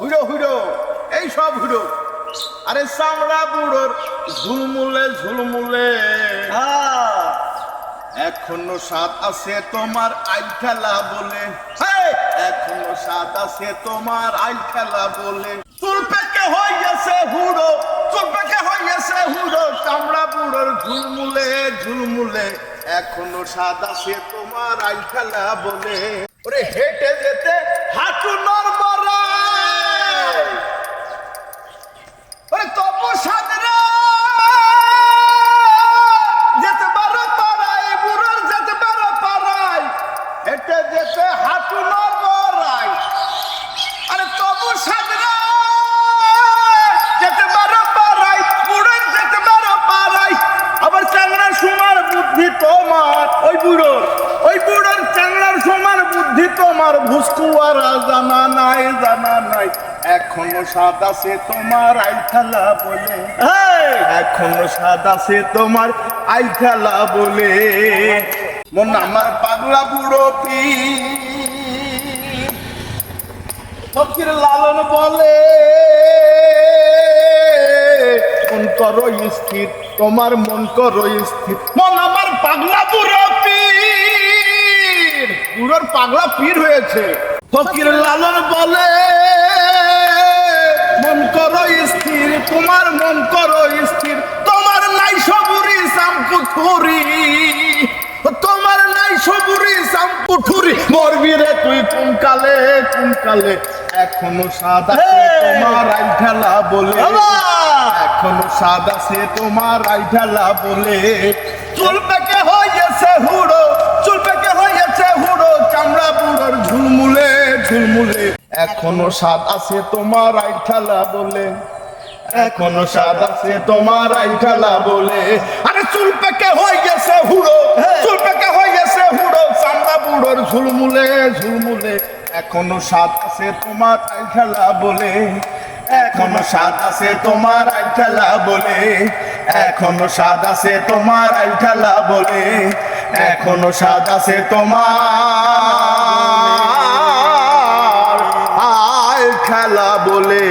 হুড়ো হুড়ো এই সব হুড়ো আরে চামড়া বুড়োর ঝুলমুলে ঝুলমুলে। হ্যাঁ। এখনও সাত আছে তোমার আইল খেলা বলে। এখনও সাত আছে তোমার আইল খেলা বলে। চুল পেকে হয়ে গেছে হুড়ো চুল পেকে হয়ে গেছে হুড়ো। চামড়া বুড়োর ঝুলমুলে ঝুলমুলে। এখনও সাত আছে তোমার আইল খেলা বলে। ওরে হেঁটে যেতে হাঁটু নর্ম হেঁটে যেতে হাঁটু নড়বড়াই আরে তবু সাদরা যেতে পারো পারাই বুড়োর যেতে পারো পারাই। আবার চ্যাংড়ার বুদ্ধি তোমার ওই বুড়োর ওই বুড়োর চ্যাংড়ার সমান বুদ্ধি তোমার। ভুসকুয়ারা জানা নাই জানা নাই এখনও স্বাদ আছে তোমার আই খেলা বলে। এখনও স্বাদ আছে তোমার আই খেলা বলে। মন আমার পাগলা বুড়ো ফকির লালন বলে, মন করো স্থির, তোমার মন করো স্থির। মন আমার পাগলা বুড়ো পীর। বুড়োর পাগলা পীর হয়েছে। ফকির লালন বলে, মন করো স্থির, তোমার মন করো স্থির। তোমার নাই সবুরি তোমার কালে কোন কালে? এখনও সাদা তোমার আই খেলা বলে। এখনও স্বাদ আছে তোমার আইঢালা বলে। চুল পেকে হয়েছে হুড়ো? চুল পেকে হয়েছে হুড়ো? চামড়া বুড়োর ঝুলমুলে ঝুলমুলে। এখনও স্বাদ আছে তোমার আইঢালা বলে। এখনও স্বাদ আছে তোমার আইঢালা বলে। আরে চুল পেকে হয়ে গেছে হুড়ো এখনও সাত আছে তোমার খেলা বলে। এখনও স্বাদ আছে তোমার আইঠালা বলে। এখনও স্বাদ আছে তোমার আইঠালা বলে। এখনও স্বাদ আছে তোমার আইঠালা বলে।